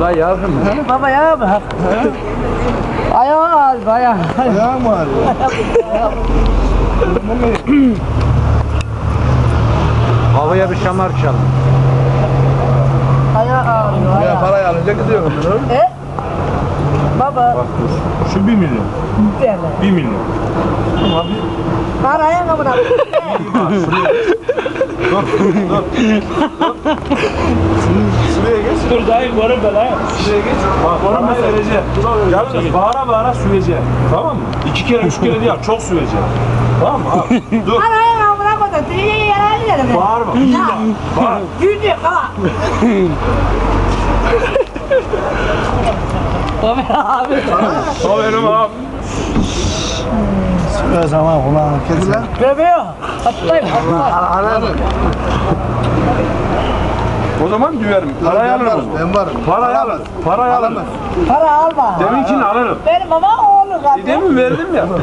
La yavrum. Baba ya bak. Ayağı al ayağı. Ayağım ağrıyor. Havaya bir şamar çalın. Ayağı ağrıyor Ya ayağı. parayı alınca gidiyorum. E? Baba Şu 1 milyon. deme. 1 milyon. Paraya mı bırak? Şuraya geç. Dur dayı varım ben ha. Şuraya geç. Bak varım ben süreceğim. Yalnız bağıra bağıra süreceğim. Tamam mı? İki kere üç kere değil çok süreceğim. Tamam mı? Abi, dur. O. Bağırma. Bağır. Yüzü kala. Baba abi. O benim abi. O zaman kulağını kes lan. Bebeğim. Atlayın atlayın. O zaman düverim. Parayı Ben alırım. Ben varım. Parayı alırım. Parayı alırım. Para alma. Deminkini alırım. Benim baba oğlu zaten. Demin verdim ya.